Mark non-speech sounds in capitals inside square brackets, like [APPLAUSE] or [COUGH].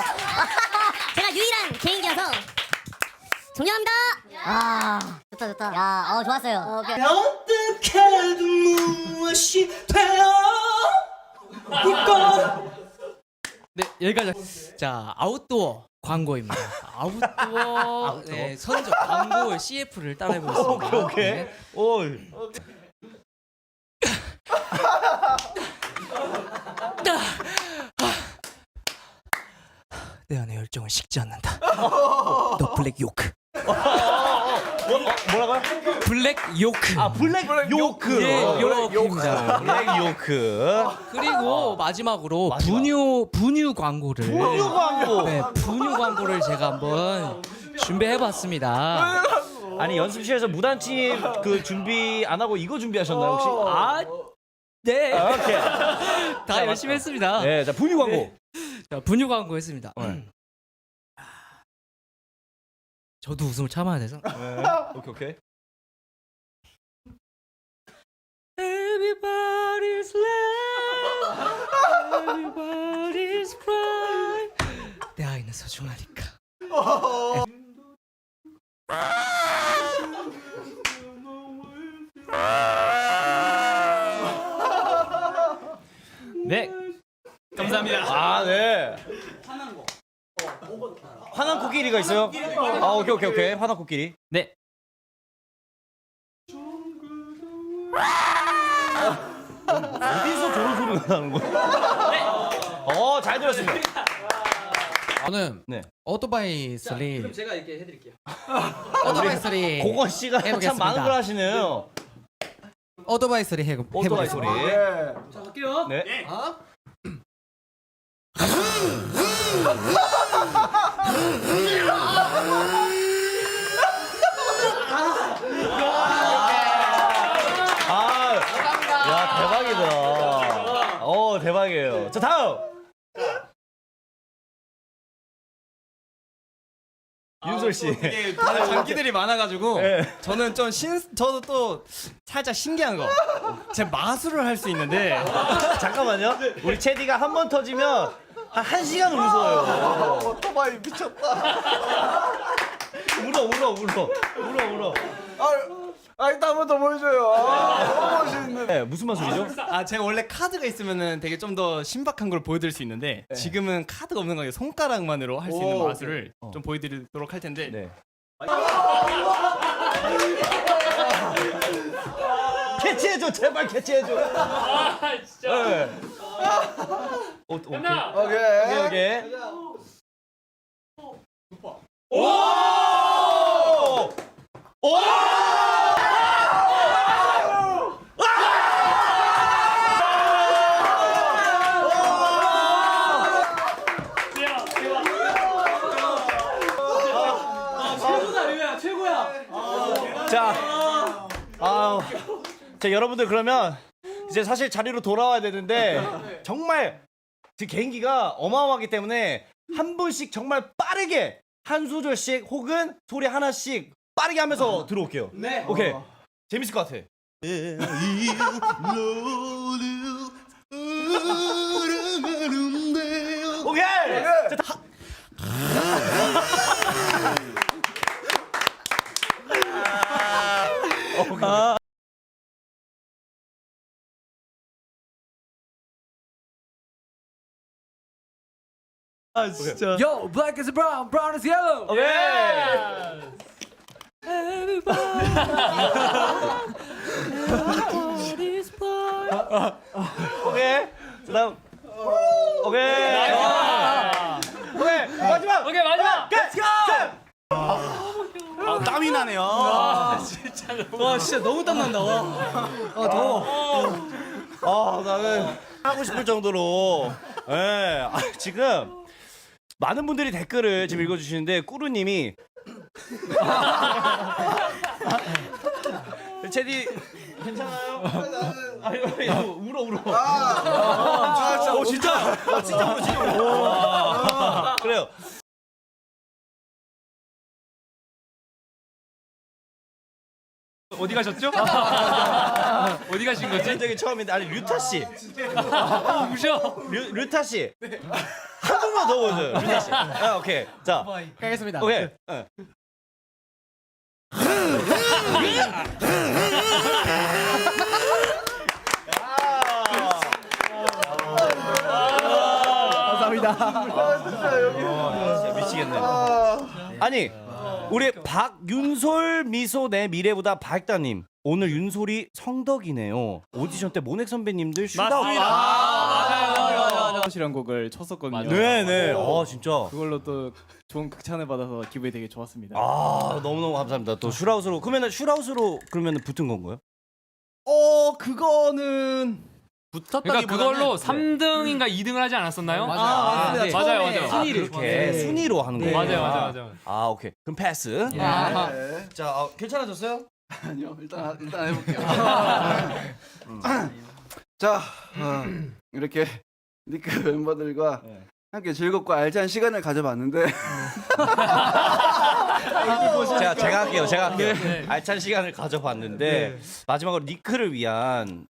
[LAUGHS] 제가 유일한 개인기여서 존경합니다. 아 좋다 좋다. 야, 어 좋았어요. 오케이. 어떻게든 무엇이 되어 있고 네 여기까지. 자 아웃도어 광고입니다. 아웃도어 [LAUGHS] 네, 선적 광고 CF를 따라해 보겠습니다. 오케이. 오. 내 안의 열정은 식지 않는다. [LAUGHS] 너 블랙 요크. 뭐라고요? 블랙 요크. 아 블랙 요크. 예, 요크입니다. 블랙 요크. 그리고 마지막으로 분유 분유 광고를 분유 광고. 네, 분유 광고를 제가 한번 준비해봤습니다. 아니 연습실에서 무단침 그 준비 안 하고 이거 준비하셨나요 혹시? 아, 네, 아, 오케이. [LAUGHS] 다 열심히 했습니다. 네, 자 분유 광고. 자, 분유 광고 했습니다. 네. 저도 웃음을 참아야 돼서. 네. 오케이 오케이. Everybody's love, everybody's cry. 내 아이는 소중하니까. 네, 감사합니다. 아 네. 화난 코끼리가 있어요? 아 오케이 오케이 오케이 화난 코끼리. 네, 어디서 저런 소리가 나는 거야? 어 잘 들었습니다. 저는 네. 오토바이 소리 제가 이렇게 해드릴게요. [LAUGHS] 오토바이 소리 고건 씨가 참 해보겠습니다. 많은 걸 하시네요. 오토바이 소리 해 오토바이 소리. 해보겠습니다. 자, 갈게요. 네. 아, 야 대박이다. 어 대박이에요. 자 다음. 윤솔 씨. 이게 다들 장기들이 많아가지고 네. 저는 좀 신, 저도 또 살짝 신기한 거. 제 마술을 할 수 있는데 잠깐만요. 우리 체디가 한 번 터지면 한 1시간 웃어요. 오토바이 미쳤다 울어 울어 울어. 울어 울어. 아 이따 한번 더 보여줘요 아 너무 멋있는데 네, 무슨 마술이죠? 아 제가 원래 카드가 있으면은 되게 좀 더 신박한 걸 보여드릴 수 있는데 지금은 카드가 없는 거예요. 손가락만으로 할 수 있는 오, 마술을 좀 보여드리도록 할 텐데 네. 캐치해줘 제발 캐치해줘. 아 진짜. 네. 오, 오케이. 오케이 오케이 오케이. 오! 오! 자, 아, 자 여러분들 그러면 이제 사실 자리로 돌아와야 되는데 정말 제 개인기가 어마어마하기 때문에 한 분씩 정말 빠르게 한 소절씩 혹은 소리 하나씩 빠르게 하면서 들어올게요. 네. 오케이. 재밌을 것 같아. 오케이. 자, 다- 아 진짜. Yo, black is brown, brown is yellow. 오케이. 오케이. 그다음. 오케이. 아. 오케이. 마지막. 오케이 마지막. Let's go. 아, 땀이 나네요. 와 진짜 너무 땀 난다. 와. 아 더워. 아 나는 하고 싶을 정도로. 예. 아, 지금 많은 분들이 댓글을 지금 읽어주시는데 꾸루님이 [LAUGHS] 체디 괜찮아요? 아 이거, 이거 울어 울어. 아, 오 진짜. 아, 진짜 울어 진짜 울어. 그래요. 어디 가셨죠? [LAUGHS] 어디 가신 거지? 개인적인 처음인데 아니 류타 씨. 어, 무셔. 류, 류타 씨. 더 보여줘요. 준하 씨. 아, 오케이. 자, 가겠습니다. 오케이. 예. 아 진짜 여기. 진짜 미치겠네. 아니 우리 박윤솔 미소 내 미래보다 밝다님 오늘 윤솔이 성덕이네요. 오디션 때 모넥 선배님들 슈다 웃. 이란 곡을 쳤었거든요. 네네. 아 진짜. 그걸로 또 좋은 극찬을 받아서 기분이 되게 좋았습니다. 아 너무 너무 감사합니다. 또 슈라웃으로 그러면 슈라웃으로 그러면 붙은 건가요? 어 그거는 그러니까 그걸로 3등인가 2등을 하지 않았었나요? 맞아요. 아, 네. 맞아요, 맞아요. 아, 그렇게 순위로 하는 거예요. 맞아요, 맞아요, 맞아요. 아 오케이. 그럼 패스. 아, 네. 자 어, 괜찮아졌어요? 아니요 일단 일단 해볼게요. [LAUGHS] 자 어, 이렇게 니크 [LAUGHS] 멤버들과 네. 함께 즐겁고 알찬 시간을 가져봤는데 제가 제가 할게요. 제가 할게요. 네. 알찬 시간을 가져봤는데 마지막으로 니크를 위한